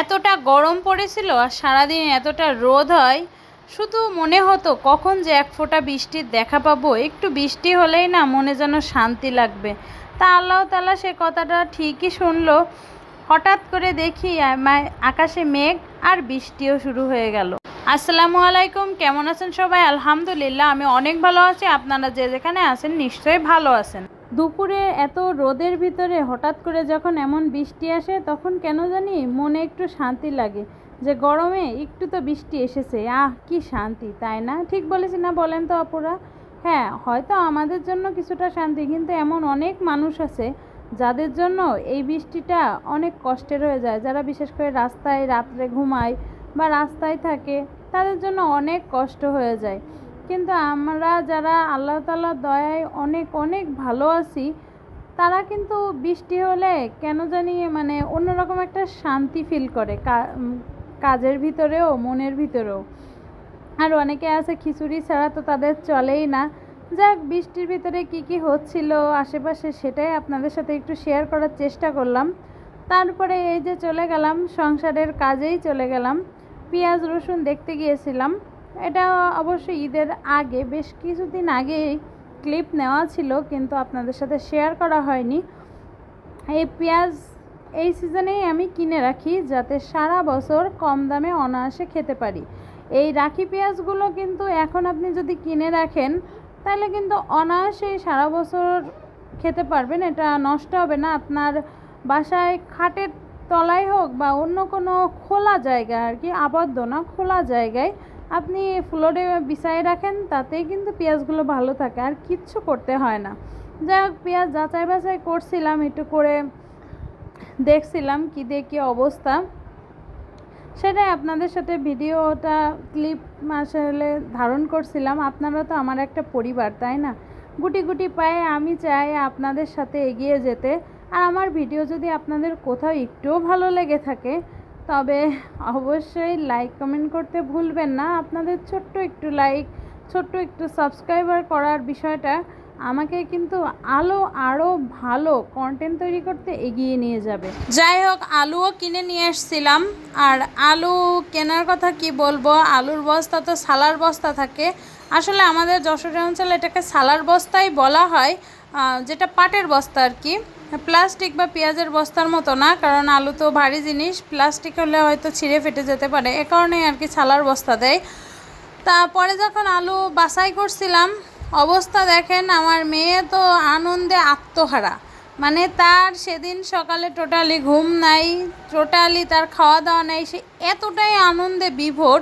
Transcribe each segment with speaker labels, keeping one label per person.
Speaker 1: এতটা গরম পড়েছিল আর সারাদিন এতটা রোদ হয়, শুধু মনে হতো কখন যে এক ফোঁটা বৃষ্টির দেখা পাবো, একটু বৃষ্টি হলেই না মনে যেন শান্তি লাগবে। তা আল্লাহ তালা সে কথাটা ঠিকই শুনলো। হঠাৎ করে দেখি আকাশে মেঘ আর বৃষ্টিও শুরু হয়ে গেল। আসসালামু আলাইকুম, কেমন আছেন সবাই? আলহামদুলিল্লাহ, আমি অনেক ভালো আছি। আপনারা যে যেখানে আছেন নিশ্চয়ই ভালো আছেন। দুপুরে এত রোদের ভিতরে হঠাৎ করে যখন এমন বৃষ্টি আসে, তখন কেন জানি মনে একটু শান্তি লাগে। যে গরমে একটু তো বৃষ্টি এসেছে, আহ, কি শান্তি, তাই না? ঠিক বলেছি না বলেন তো অপরা হ্যাঁ হয়তো আমাদের জন্য কিছুটা শান্তি, কিন্তু এমন অনেক মানুষ আছে যাদের জন্য এই বৃষ্টিটা অনেক কষ্টের হয়ে যায়। যারা বিশেষ করে রাস্তায় রাত্রে ঘুমায় বা রাস্তায় থাকে, তাদের জন্য অনেক কষ্ট হয়ে যায়। কিন্তু আমরা যারা আল্লাহ তালার দয়ায় অনেক অনেক ভালো আছি, তারা কিন্তু বৃষ্টি হলে কেন জানি মানে অন্যরকম একটা শান্তি ফিল করে কাজের ভিতরেও, মনের ভিতরেও। আর অনেকে আছে খিচুড়ি ছাড়া তো তাদের চলেই না। যাক, বৃষ্টির ভিতরে কি কি হচ্ছিল আশেপাশে সেটাই আপনাদের সাথে একটু শেয়ার করার চেষ্টা করলাম। তারপরে এই যে চলে গেলাম, সংসারের কাজেই চলে গেলাম। পেঁয়াজ, রসুন দেখতে গিয়েছিলাম। এটা অবশ্য ঈদের আগে, বেশ কিছুদিন আগেই ক্লিপ নেওয়া ছিল, কিন্তু আপনাদের সাথে শেয়ার করা হয়নি। এই পেঁয়াজ এই সিজনেই আমি কিনে রাখি যাতে সারা বছর কম দামে অনায়াসে খেতে পারি। এই রাখি পেঁয়াজগুলো কিন্তু এখন আপনি যদি কিনে রাখেন, তাহলে কিন্তু অনায়াসেই সারা বছর খেতে পারবেন। এটা নষ্ট হবে না। আপনার বাসায় খাটের তলায় হোক বা অন্য কোনো খোলা জায়গা আর কি আবদ্ধ না খোলা জায়গায় আপনি ফ্লোরে বিছাই রাখেন, তাতেই কিন্তু পেঁয়াজগুলো ভালো থাকে। আর কিচ্ছু করতে হয় না। যাই হোক, পেঁয়াজ যাচাই বাছাই করছিলাম, একটু করে দেখছিলাম কী দিয়ে কী অবস্থা। সেটাই আপনাদের সাথে ভিডিওটা ক্লিপ আসলে ধারণ করছিলাম। আপনারা তো আমার একটা পরিবার, তাই না? গুটি গুটি পায়ে আমি চাই আপনাদের সাথে এগিয়ে যেতে। আর আমার ভিডিও যদি আপনাদের কোথাও একটুও ভালো লেগে থাকে তবে অবশ্যই লাইক কমেন্ট করতে ভুলবেন না। আপনাদের ছোট্ট একটু লাইক ছোট্ট একটু সাবস্ক্রাইবার করার বিষয়টা আমাকে কিন্তু আলো আরও ভালো কন্টেন্ট তৈরি করতে এগিয়ে নিয়ে যাবে। যাই হোক, আলুও কিনে নিয়ে এসেছিলাম। আর আলু কেনার কথা কি বলব? আলুর বস্তা তো সালার বস্তা থাকে। আসলে আমাদের যশোর অঞ্চলে এটাকে সালার বস্তাই বলা হয় যেটা পাটের বস্তা আর কি। প্লাস্টিক বা পেঁয়াজের বস্তার মতো না, কারণ আলু তো ভারী জিনিস। প্লাস্টিক হলে হয়তো ছিঁড়ে ফেটে যেতে পারে। এ কারণেই আর কি ছালার বস্তা দেয়। তারপরে যখন আলু বাছাই করছিলাম, অবস্থা দেখেন, আমার মেয়ে তো আনন্দে আত্মহারা। মানে তার সেদিন সকালে টোটালি ঘুম নাই, টোটালি তার খাওয়া দাওয়া নাই, সে এতটাই আনন্দে বিভোর,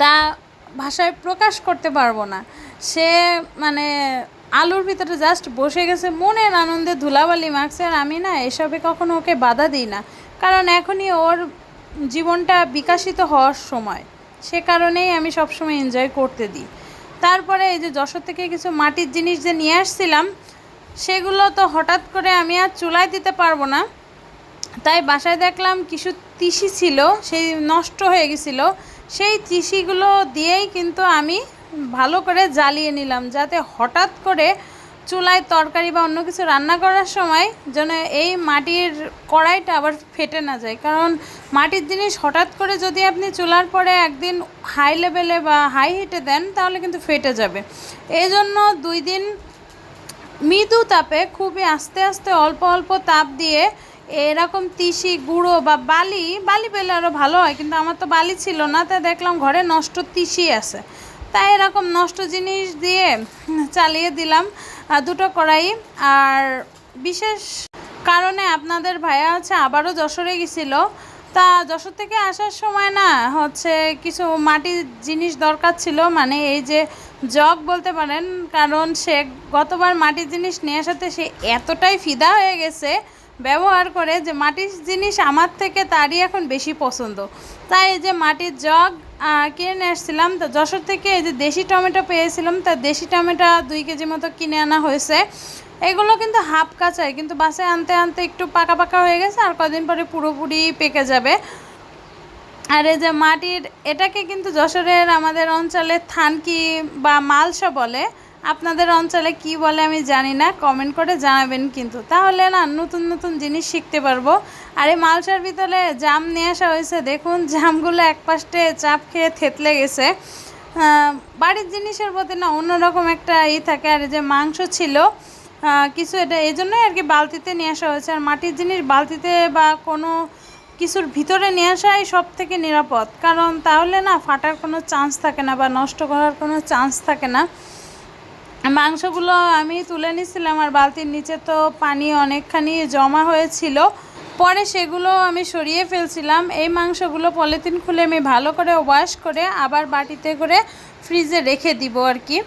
Speaker 1: তা ভাষায় প্রকাশ করতে পারব না। সে মানে আলুর ভিতরে জাস্ট বসে গেছে মনের আনন্দে ধুলাবালি মাখছে আর আমি না এসবে কখনো ওকে বাধা দিই না। কারণ এখনই ওর জীবনটা বিকাশিত হওয়ার সময়। সে কারণেই আমি সবসময় এনজয় করতে দিই। তারপরে এই যে যশোর থেকে কিছু মাটির জিনিস যে নিয়ে আসছিলাম, সেগুলো তো হঠাৎ করে আমি আর চুলায় দিতে পারব না। তাই বাসায় দেখলাম কিছু তিসি ছিল, সেই নষ্ট হয়ে গেছিল। সেই তিসিগুলো দিয়েই কিন্তু আমি ভালো করে জ্বালিয়ে নিলাম, যাতে হঠাৎ করে চুলায় তরকারি বা অন্য কিছু রান্না করার সময় যেন এই মাটির কড়াইটা আবার ফেটে না যায়। কারণ মাটির জিনিস হঠাৎ করে যদি আপনি চুলার পরে একদিন হাই লেভেলে বা হাই হিটে দেন, তাহলে কিন্তু ফেটে যাবে। এই জন্য দুই দিন মৃদু তাপে খুবই আস্তে আস্তে অল্প অল্প তাপ দিয়ে এরকম তিসি, গুঁড়ো বা বালি বালি পেলে আরও ভালো হয়, কিন্তু আমার তো বালি ছিল না তাই দেখলাম ঘরে নষ্ট তিসি আছে। তাই এরকম নষ্ট জিনিস দিয়ে চালিয়ে দিলাম দুটো কড়াই। আর বিশেষ কারণে আপনাদের ভাইয়া হচ্ছে আবারও যশোরে গেছিল। তা যশোর থেকে আসার সময় না হচ্ছে কিছু মাটির জিনিস দরকার ছিল মানে এই যে জগ বলতে পারেন, কারণ সে গতবার মাটির জিনিস নিয়ে আসাতে সে এতটাই ফিদা হয়ে গেছে ব্যবহার করে যে মাটির জিনিস আমার থেকে তারই এখন বেশি পছন্দ। তাই এই যে মাটির জগ কিনে নিয়ে আসছিলাম। তো যশোর থেকে এই যে দেশি টমেটো পেয়েছিলাম, তা দেশি টমেটো দুই কেজি মতো কিনে আনা হয়েছে। এগুলো কিন্তু হাফ কাঁচাই, কিন্তু বাসে আনতে আনতে একটু পাকা পাকা হয়ে গেছে, আর কদিন পরে পুরোপুরি পেকে যাবে। আর এই যে মাটির, এটাকে কিন্তু যশোরের আমাদের অঞ্চলে থানকি বা মালসা বলে আপনাদের অঞ্চলে কি বলে আমি জানি না কমেন্ট করে জানাবেন কিন্তু। তাহলে না, নতুন নতুন জিনিস শিখতে পারব। আর এই মালসার ভিতরে জাম নিয়ে আসা হয়েছে, দেখুন, জামগুলো এক পাশে চাপ খেয়ে থেতলে গেছে। বাড়ির জিনিসের প্রতি না অন্যরকম একটা ই থাকে, আর যে মাংস ছিল কিছু এটা, এই জন্যই আর কি বালতিতে নিয়ে আসা হয়েছে। আর মাটির জিনিস বালতিতে বা কোনো কিছুর ভিতরে নিয়ে আসাই সব থেকে নিরাপদ। কারণ তাহলে না, ফাটার কোনো চান্স থাকে না বা নষ্ট করার কোনো চান্স থাকে না। মাংসগুলো আমি তুলে নিছিলাম আর বালতির নিচে তো পানি অনেকখানি জমা হয়েছিল। পরে সেগুলো আমি সরিয়ে ফেলছিলাম। এই মাংসগুলো পলিথিন খুলে আমি ভালো করে ওয়াশ করে আবার বাটিতে করে ফ্রিজে রেখে দিব আর কি।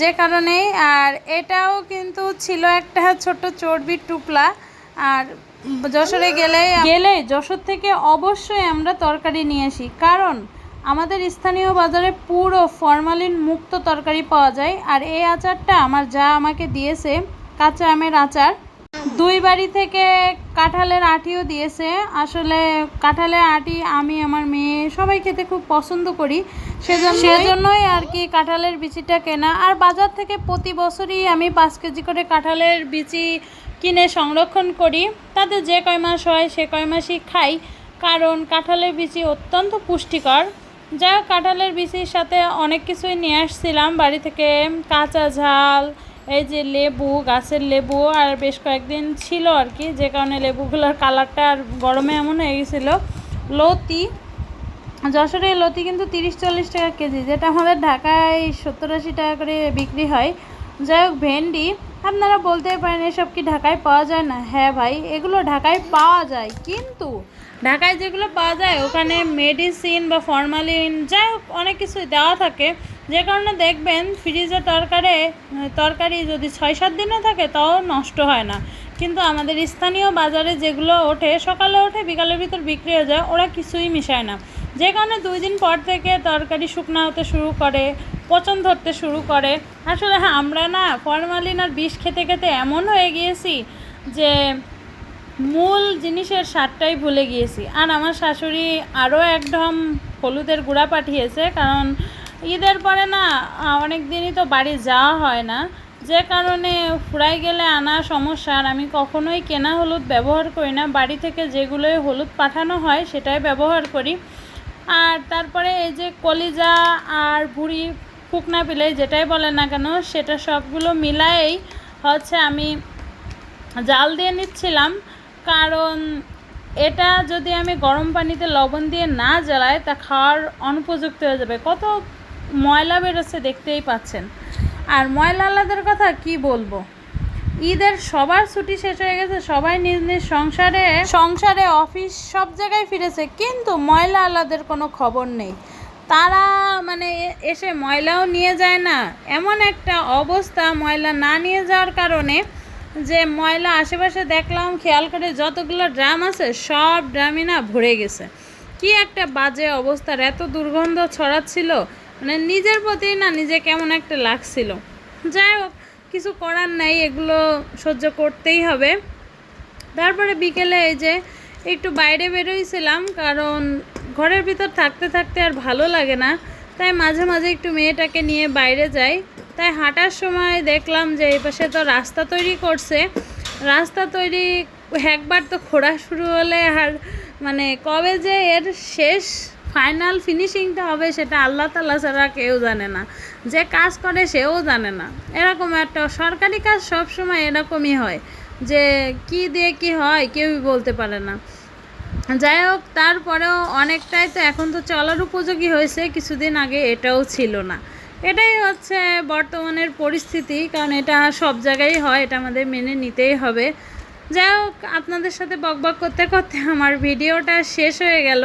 Speaker 1: যে কারণে আর এটাও কিন্তু ছিল একটা ছোট্ট চর্বির টুকলা। আর যশোরে গেলে গেলে যশোর থেকে অবশ্যই আমরা তরকারি নিয়ে আসি। কারণ আমাদের স্থানীয় বাজারে পুরো ফরমালিন মুক্ত তরকারি পাওয়া যায়, আর এই আচারটা আমার যা আমাকে দিয়েছে, কাঁচা আমের আচার। দুই বাড়ি থেকে কাঁঠালের আটিও দিয়েছে। আসলে কাঁঠালের আটি আমি, আমার মেয়ে সবাই খেতে খুব পছন্দ করি। সেজন্য সেজন্যই আর কি কাঁঠালের বিচিটা কেনা। আর বাজার থেকে প্রতি বছরই আমি পাঁচ কেজি করে কাঁঠালের বিচি কিনে সংরক্ষণ করি। তাতে যে কয় মাস হয়, সে কয় মাসই খাই। কারণ কাঁঠালের বিচি অত্যন্ত পুষ্টিকর। যা কাঁঠালের বিচির সাথে অনেক কিছুই নিয়ে আসছিলাম। বাড়ি থেকে কাঁচা ঝাল, এই যে লেবু, গাছের লেবু, আর বেশ কয়েকদিন ছিল আর কি, যে কারণে লেবুগুলোর কালারটা আর গরমে এমন হয়ে গেছিল। লতি, যশোরে লতি কিন্তু তিরিশ চল্লিশ টাকা কেজি, যেটা আমাদের ঢাকায় সত্তর আশি টাকা করে বিক্রি হয়। যাই হোক, ভেন্ডি আপনারা বলতেই পারেন, এসব কি ঢাকায় পাওয়া যায় না? হ্যাঁ ভাই, এগুলো ঢাকায় পাওয়া যায়, কিন্তু ঢাকায় যেগুলো পাওয়া যায়, ওখানে মেডিসিন বা ফরমালিন যাই হোক, অনেক কিছুই দেওয়া থাকে। যে কারণে দেখবেন ফ্রিজে তরকারে তরকারি যদি ছয় সাত দিনও থাকে, তাও নষ্ট হয় না। কিন্তু আমাদের স্থানীয় বাজারে যেগুলো ওঠে, সকালে ওঠে, বিকালের ভিতর বিক্রি হয়ে যায়, ওরা কিছুই মিশায় না। যে কারণে দুই দিন পর থেকে তরকারি শুকনা হতে শুরু করে, পচন ধরতে শুরু করে। আসলে হ্যাঁ আমরা না ফরমালিন আর বিষ খেতে খেতে এমন হয়ে গিয়েছি যে মূল জিনিসের স্বাদটাই ভুলে গিয়েছি। আর আমার শাশুড়ি আরও একদম হলুদের গুঁড়া পাঠিয়েছে, কারণ ঈদের পরে না, অনেক দিনই তো বাড়ি যাওয়া হয় না। যে কারণে ফুরাই গেলে আনা সমস্যা, আর আমি কখনোই কেনা হলুদ ব্যবহার করি না। বাড়ি থেকে যেগুলোই হলুদ পাঠানো হয়, সেটাই ব্যবহার করি। আর তারপরে এই যে কলিজা আর ভুড়ি ফুকনা পিলাই যেটাই বলে না কেন, সেটা সবগুলো মিলাই হচ্ছে আমি জাল দিয়ে নিচ্ছিলাম। কারণ এটা যদি আমি গরম পানিতে লবণ দিয়ে না জ্বালাই, তা খাওয়ার অনুপযুক্ত হয়ে যাবে। কত ময়লা বেরোচ্ছে দেখতেই পাচ্ছেন। আর ময়লালাদের কথা কি বলব? ঈদের সবার ছুটি শেষ হয়ে গেছে, সবাই নিজ নিজ সংসারে সংসারে অফিস সব জায়গায় ফিরেছে, কিন্তু ময়লা আলাদের কোনো খবর নেই। তারা মানে এসে ময়লাও নিয়ে যায় না। এমন একটা অবস্থা ময়লা না নিয়ে যাওয়ার কারণে যে ময়লা আশেপাশে দেখলাম, খেয়াল করে যতগুলো ড্রাম আছে, সব ড্রামই না ভরে গেছে। কি একটা বাজে অবস্থার এত দুর্গন্ধ ছড়াচ্ছিল। মানে নিজের প্রতি না নিজে কেমন একটা লাগছিল। যাই হোক কিছু করার নাই, এগুলো সহ্য করতেই হবে। তারপরে বিকেলে এই যে একটু বাইরে বেরোইছিলাম, কারণ ঘরের ভিতর থাকতে থাকতে আর ভালো লাগে না। তাই মাঝে মাঝে একটু মেয়েটাকে নিয়ে বাইরে যাই। তাই হাঁটার সময় দেখলাম যে এই পাশে তো রাস্তা তৈরি করছে। রাস্তা তৈরি একবার তো খোঁড়া শুরু হলে আর মানে কবে যে এর শেষ ফাইনাল ফিনিশিংটা হবে সেটা আল্লাহ তাল্লাহ ছাড়া কেউ জানে না। যে কাজ করে সেও জানে না। এরকম একটা সরকারি কাজ সবসময় এরকমই হয় যে কি দিয়ে কি হয় কেউই বলতে পারে না। যাই হোক, তারপরেও অনেকটাই তো এখন তো চলার উপযোগী হয়েছে, কিছুদিন আগে এটাও ছিল না। এটাই হচ্ছে বর্তমানের পরিস্থিতি, কারণ এটা সব জায়গায় হয়, এটা আমাদের মেনে নিতেই হবে। যাই হোক, আপনাদের সাথে বকবক করতে করতে আমার ভিডিওটা শেষ হয়ে গেল।